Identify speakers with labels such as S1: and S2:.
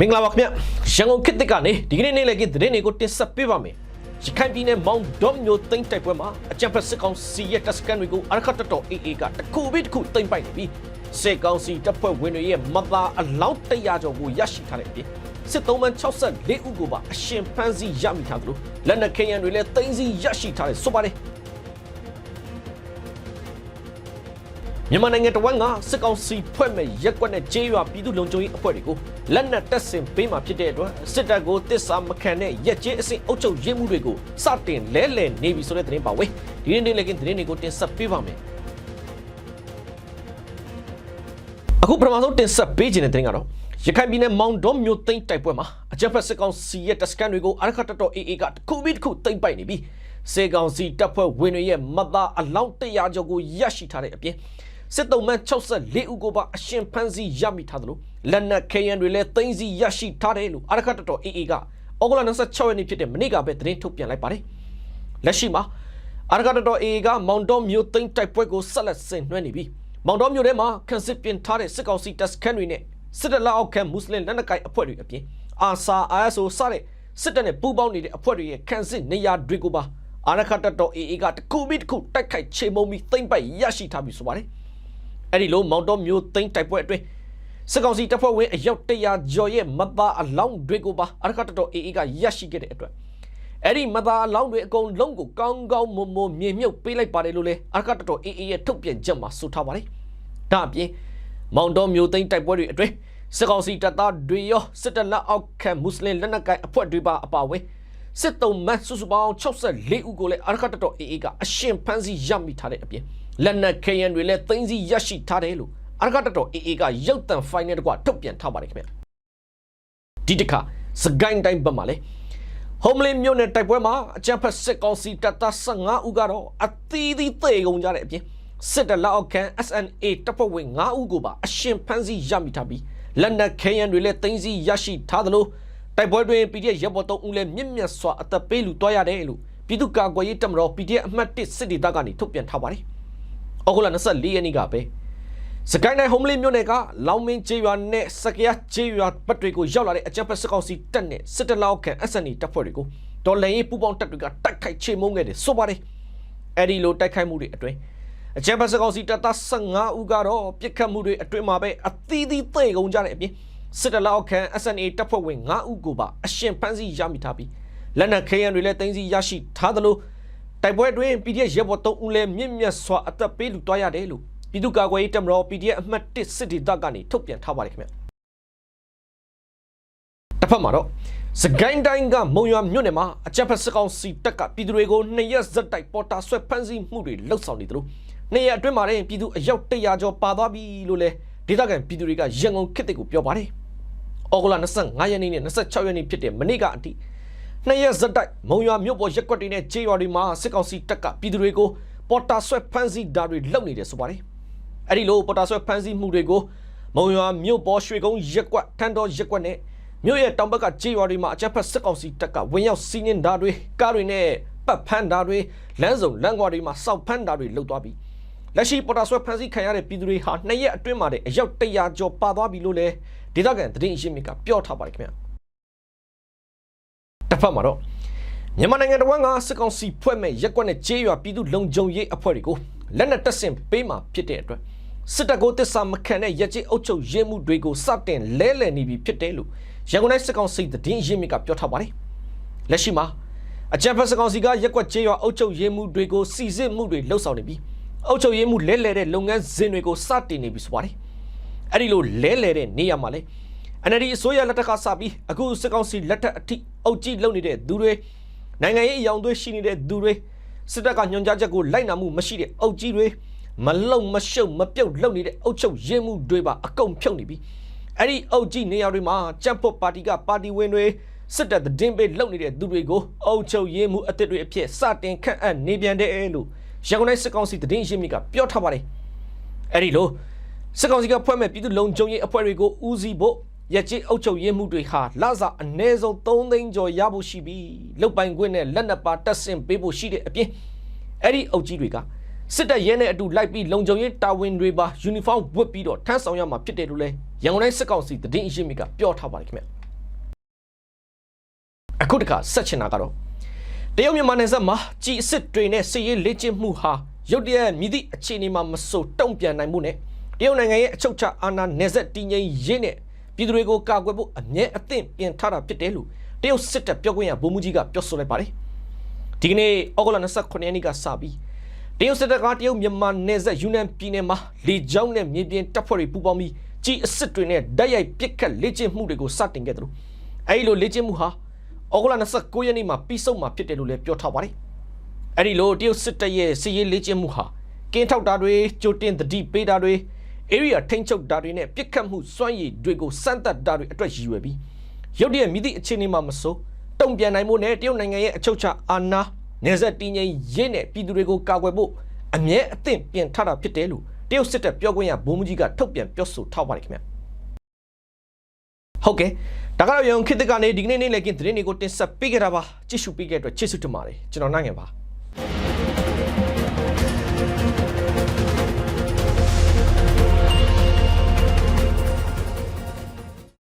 S1: မင်္ဂလာပါခင်ဗျရန်ကုန်ခေတ်သစ်ကနေဒီကနေ့နေ့လည်ကသတင်းတွေကိုတင်ဆက်ပေးပါမယ်ရခိုင်ပြည်နယ်မောင်ဒေါမျိုးသိန်းတိုက်ပွဲမှာအကြံဖက်စစ်ကောင်စီရဲ့တပ်စကန်တွေကိုအရခတ်တော် AA ကတခုပြီးတခုသိမ်းပိုက်နေပြီးစေကောင်စီတပ်ဖွဲ့ဝင်တွေရဲ့မသားအလောင်း100ကျော်ကိုရရှိထားတဲ့အပြင်စစ်သုံးမန်64ဦးကိုပါအရှင်ဖမ်းဆီးရမိထားသလိုလက်နက်ခဲယံတွေလည်းသိမ်းဆီးရရှိထားတယ်ဆိုပါတယ် မြန်မာနိုင်ငံတဝန်းကစစ်ကောင်စီဖွဲ့မဲ့ရက်ကွက်နဲ့ကြေးရွာပြည်သူလုံခြုံရေးအဖွဲ့တွေကိုလက်နက်တပ်ဆင်ပေးမှဖြစ်တဲ့အတွက်စစ်တပ်ကိုတစ္ဆာမခံတဲ့ရက်ကျေးအဆင့်အုပ်ချုပ်ရေးမှုတွေကိုစတင်လဲလှယ်နေပြီဆိုတဲ့သတင်းပါဝေးဒီနေ့နေ့လည်းကသတင်းတွေကိုတင်ဆက်ပေးပါမယ်အခုပထမဆုံးတင်ဆက်ပေးခြင်းတဲ့သတင်းကတော့ရခိုင်ပြည်နယ်မောင်ဒေါမြို့သိမ်းတိုက်ပွဲမှာအကြမ်းဖက်စစ်ကောင်စီရဲ့တပ်စခန်းတွေကိုအရခတ်တော် AA ကတစ်ခုပြီးတစ်ခုသိမ်းပိုက်နေပြီးစေကောင်စီတပ်ဖွဲ့ဝင်တွေရဲ့မသားအလောင်း100ကျော်ကိုရရှိထားတဲ့အပြင် စစ်တုံးမန်64ဦးကိုပါအရှင်ဖမ်းဆီးရမိထားသလိုလက်နက်ခဲယံတွေလည်းသိမ်းဆီးရရှိထားတယ်လို့အရခတ်တော် AA ကဩဂုတ်လ26ရက်နေ့ဖြစ်တဲ့မနေ့ကပဲသတင်းထုတ်ပြန်လိုက်ပါတယ်လက်ရှိမှာအရခတ်တော် AA ကမောင်ဒေါမြို့သိမ်းတိုက်ပွဲကိုဆက်လက်ဆင်နွှဲနေပြီးမောင်ဒေါမြို့ထဲမှာခန့်စစ်ပြင်ထားတဲ့စစ်ကောင်စီတပ်စခန်းတွေနဲ့စစ်တပ်လက်အောက်ခံမွတ်စလင်လက်နက်ကိုင်အဖွဲ့တွေအပြင်အာဆာ ISO စတဲ့စစ်တပ်နဲ့ပူးပေါင်းနေတဲ့အဖွဲ့တွေရဲ့ခန့်စစ်နေရာတွေကိုပါအာရခတ်တော် AA ကတခုပြီးတခုတိုက်ခိုက်ချေမှုန်းပြီးသိမ့်ပိုက်ရရှိထားပြီဆိုပါတယ် အဲ့ဒီလိုမောင်တော်မျိုးသိမ့်တိုက်ပွဲအတွင်းစစ်ကောင်စီတပ်ဖွဲ့ဝင်အယောက်100ကျော်ရဲ့မသားအလောင်းတွေကိုပါအာရခတ်တော် AA ကရရှိခဲ့တဲ့အတွက်အဲ့ဒီမသားအလောင်းတွေအကုန်လုံးကိုကောင်းကောင်းမွန်မွန်မြေမြုပ်ပေးလိုက်ပါတယ်လို့လေအာရခတ်တော် AA ရဲ့ထုတ်ပြန်ချက်မှာဆိုထားပါတယ်ဒါအပြင်မောင်တော်မျိုးသိမ့်တိုက်ပွဲတွေအတွင်းစစ်ကောင်စီတပ်သားတွေရောစစ်တပ်လက်အောက်ခံမွတ်စလင်လက်နက်ကိုင်အဖွဲ့တွေပါအပါအဝင် စစ်တုံးမတ်စုစုပေါင်း64ဦးကိုလည်းအာရခတ်တော် AA ကအရှင်ဖမ်းဆီးရမိထားတဲ့အပြင်လက်နက်ခဲယံတွေလည်းသိမ်းဆီးရရှိထားတယ်လို့အာရခတ်တော် AA ကရုပ်တံဖိုင်နဲ့တကွထုတ်ပြန်ထားပါတယ်ခင်ဗျဒီတစ်ခါစကိုင်းတိုင်းဘက်မှာလေဟုံးလင်းမြို့နယ်တိုက်ပွဲမှာအကြမ်းဖက်စစ်ကောင်စီတပ်သား15ဦးကတော့အသီးသီးသေကုန်ကြတဲ့အပြင်စစ်တပ်လက်အောက်ခံ SNA တပ်ဖွဲ့ဝင်9ဦးကိုပါအရှင်ဖမ်းဆီးရမိထားပြီးလက်နက်ခဲယံတွေလည်းသိမ်းဆီးရရှိထားသလို တိုက်ပွဲတွင် PDF ရပ်ဘော်3ဦးလည်းမြင့်မြတ်စွာအသက်ပေးလူတွားရတယ်လို့ပြည်သူ့ကာကွယ်ရေးတပ်မတော် PDF အမှတ်1စစ်ဒေသကနေထုတ်ပြန်ထားပါတယ်။ဩဂုတ်လ24ရက်နေ့ကပဲစကိုင်းတိုင်းဟုံးမလင်းမြို့နယ်ကလောင်မင်းကျေးရွာနဲ့စကရကျေးရွာဘက်တွေကိုရောက်လာတဲ့အကြမ်းဖက်စစ်ကောင်စီတပ်နဲ့စစ်တပ်လောက်ခံ SNA တပ်ဖွဲ့တွေကိုဒေါ်လန်ရေးပူပေါင်းတပ်တွေကတိုက်ခိုက်ချေမှုန်းခဲ့တယ်ဆိုပါတယ်။အဲဒီလိုတိုက်ခိုက်မှုတွေအတွင်းအကြမ်းဖက်စစ်ကောင်စီတပ်သား15ဦးကတော့ပြစ်ခတ်မှုတွေအတွင်းမှာပဲအသီးသီးသေကုန်ကြတဲ့အပြင် စစ်တပ်လောက်ခံ SNA တပ်ဖွဲ့ဝင်9ဦးကိုပါအရှင်ဖမ်းဆီးရမိထားပြီးလက်နက်ခဲယံတွေလည်းတင်စီရရှိထားသလိုတိုက်ပွဲအတွင်း PDF ရဲဘော်3ဦးလည်းမြင့်မြတ်စွာအသက်ပေးလူတွားရတယ်လို့ပြည်သူ့ကာကွယ်ရေးတပ်မတော် PDF အမှတ်1စစ်ဒေသကနေထုတ်ပြန်ထားပါတယ်ခင်ဗျတစ်ဖက်မှာတော့စကိုင်းတိုင်းကမုံရွာမြို့နယ်မှာအကြမ်းဖက်စစ်ကောင်စီတပ်ကပြည်သူတွေကိုနှစ်ရက်ဇက်တိုက်ပေါ်တာဆွဲဖမ်းဆီးမှုတွေလှုပ်ဆောင်နေသလိုနေရအတွင်းမှာလည်းပြည်သူအယောက်100ကျော်ပါသွားပြီလို့လည်းဒေသခံပြည်သူတွေကရန်ကုန်ခေတ်တစ်ကိုပြောပါတယ်။ အော်ဂလာ25ရက်နေ့နဲ့26ရက်နေ့ဖြစ်တဲ့မနေ့ကအထိနှစ်ရက်ဇက်တိုက်မုံရွာမြို့ပေါ်ရက်ကွက်တွေနဲ့ကျေးရွာတွေမှာစစ်ကောင်စီတပ်ကပြည်သူတွေကိုပေါ်တာဆွဲဖမ်းဆီးတာတွေလုပ်နေတယ်ဆိုပါတယ်။အဲဒီလိုပေါ်တာဆွဲဖမ်းဆီးမှုတွေကိုမုံရွာမြို့ပေါ်ရွှေကုန်းရက်ကွက်ထန်းတော်ရက်ကွက်နဲ့မြို့ရဲ့တောင်ဘက်ကကျေးရွာတွေမှာအကြမ်းဖက်စစ်ကောင်စီတပ်ကဝင်ရောက်စီးနင်းတာတွေကားတွေနဲ့ပတ်ဖမ်းတာတွေလမ်းစုံလမ်းကွာတွေမှာစောက်ဖမ်းတာတွေလုပ်သွားပြီး လက်ရှိပေါ်တာဆွဲဖမ်းဆီးခံရတဲ့ပြည်သူတွေဟာနှစ်ရက်အတွင်းမှာတည်းအယောက်100ကျော်ပါသွားပြီလို့လည်းဒေသခံသတင်းအရင်းမြစ်ကပြောထားပါတယ်ခင်ဗျာတစ်ဖက်မှာတော့မြန်မာနိုင်ငံတော်ကစစ်ကောင်စီဖွဲ့မဲ့ရက်ကွက်နဲ့ကျေးရွာပြည်သူလုံခြုံရေးအဖွဲ့တွေကိုလက်နက်တပ်ဆင်ပေးမှဖြစ်တဲ့အတွက်စစ်တပ်ကိုတစ္ဆာမခံတဲ့ရက်ကျေးအုပ်ချုပ်ရေးမှုတွေကိုစတင်လဲလှယ်နေပြီဖြစ်တယ်လို့ရန်ကုန်တိုင်းစစ်ကောင်စီသတင်းရင်းမြစ်ကပြောထားပါတယ်လက်ရှိမှာအကြံဖက်စစ်ကောင်စီကရက်ကွက်ကျေးရွာအုပ်ချုပ်ရေးမှုတွေကိုစီစစ်မှုတွေလှုပ်ဆောင်နေပြီး အုပ်ချုပ်ရေးမှုလဲလှယ်တဲ့လုပ်ငန်းစဉ်တွေကိုစတင်နေပြီဆိုပါတယ်အဲ့ဒီလိုလဲလှယ်တဲ့နေရာမှာလေ NLD အစိုးရလက်ထက်ကစပြီးအခုစစ်ကောင်စီလက်ထက်အထိအုပ်ကြီးလုပ်နေတဲ့သူတွေနိုင်ငံရေးအယောင်သွေးရှိနေတဲ့သူတွေစစ်တပ်ကညွှန်ကြားချက်ကိုလိုက်နာမှုမရှိတဲ့အုပ်ကြီးတွေမလုံမရှုပ်မပြုတ်လုပ်နေတဲ့အုပ်ချုပ်ရေးမှုတွေပါအကုန်ဖြုတ်နေပြီအဲ့ဒီအုပ်ကြီးနေရာတွေမှာကြက်ဖို့ပါတီကပါတီဝင်တွေစစ်တပ်သတင်းပေးလုပ်နေတဲ့သူတွေကိုအုပ်ချုပ်ရေးမှုအသစ်တွေအဖြစ်စတင်ခန့်အပ်နေပြန်တယ်လို့ ရန်ကုန်တိုင်းစစ်ကောင်စီသတင်းရင်းမြစ်ကပြောထားပါတယ်အဲ့ဒီလိုစစ်ကောင်စီကဖွဲ့မဲ့ပြည်သူလုံခြုံရေးအဖွဲ့တွေကိုဦးစီးဖို့ရက်ကြီးအုပ်ချုပ်ရေးမှုတွေဟာလစာအနည်းဆုံး3သိန်းကျော်ရဖို့ရှိပြီးလုတ်ပိုင်ခွင့်နဲ့လက်နက်ပါတက်ဆင့်ပေးဖို့ရှိတဲ့အပြင်အဲ့ဒီအုပ်ကြီးတွေကစစ်တပ်ရဲနဲ့အတူလိုက်ပြီးလုံခြုံရေးတာဝန်တွေပါယူနီဖောင်းဝတ်ပြီးတော့ထမ်းဆောင်ရမှာဖြစ်တယ်လို့လဲရန်ကုန်တိုင်းစစ်ကောင်စီသတင်းအရင်းမြစ်ကပြောထားပါတယ်ခင်ဗျအခုတခါဆက်ချင်တာကတော့ တရုတ်မြန်မာနယ်စပ်မှာကြည်အစ်စ်တွေနဲ့စစ်ရေးလေ့ကျင့်မှုဟာရုတ်တရက်မြည်သည့်အခြေအနေမှာမဆိုတုံ့ပြန်နိုင်မှုနဲ့တရုတ်နိုင်ငံရဲ့အချုပ်ချာအာဏာနယ်စပ်တည်ငြိမ်ရေးနဲ့ပြည်သူတွေကိုကာကွယ်ဖို့အမြဲအသင့်ပြင်ထားတာဖြစ်တယ်လို့တရုတ်စစ်တပ်ပြောခွင့်ရဗိုလ်မှူးကြီးကပြောဆိုလိုက်ပါတယ်ဒီကနေ့ဩဂုတ်လ29ရက်နေ့ကစပြီးတရုတ်စစ်တပ်ကတရုတ်မြန်မာနယ်စပ်ယူနန်ပြည်နယ်မှာလေကြောင်းနဲ့မြေပြင်တပ်ဖွဲ့တွေပူးပေါင်းပြီးကြည်အစ်စ်တွေနဲ့ဓာတ်ရိုက်ပစ်ခတ်လေ့ကျင့်မှုတွေကိုစတင်ခဲ့တယ်လို့အဲဒီလိုလေ့ကျင့်မှုဟာ ဩဂုတ်လ29ရက်နေ့မှာပြီးဆုံးမှာဖြစ်တယ်လို့လည်းပြောထားပါတယ်အဲ့ဒီလိုတရုတ်စစ်တပ်ရဲ့စီရေးလေ့ကျင့်မှုဟာကင်းထောက်တာတွေကြိုတင်သတိပေးတာတွေ area ထိန်းချုပ်တာတွေနဲ့ပြစ်ခတ်မှုစွမ်းရည်တွေကိုစမ်းသပ်တာတွေအတွက်ရည်ရွယ်ပြီးရုတ်တရက်မြည်သည့်အခြေအနေမှာမစိုးတုံ့ပြန်နိုင်မှုနဲ့တရုတ်နိုင်ငံရဲ့အချုပ်ချာအာဏာနေဆက်တည်ငြိမ်ရေးနဲ့ပြည်သူတွေကိုကာကွယ်ဖို့အမြဲအသင့်ပြင်ထားတာဖြစ်တယ်လို့တရုတ်စစ်တပ်ပြောခွင့်ရဗိုလ်မှူးကြီးကထုတ်ပြန်ပြောဆိုထားပါတယ်ခင်ဗျာ ဟုတ်ကဲ့ဒါကတော့ရုံခေတ်သစ်ကနေဒီကနေ့နေ့လည်ကင်းသတင်းတွေကိုတင်ဆက်ပေးကြတာပါကြည့်ရှုပေးကြတဲ့အတွက်ကျေးဇူးတင်ပါတယ်ကျွန်တော်နိုင်ငယ်ပါ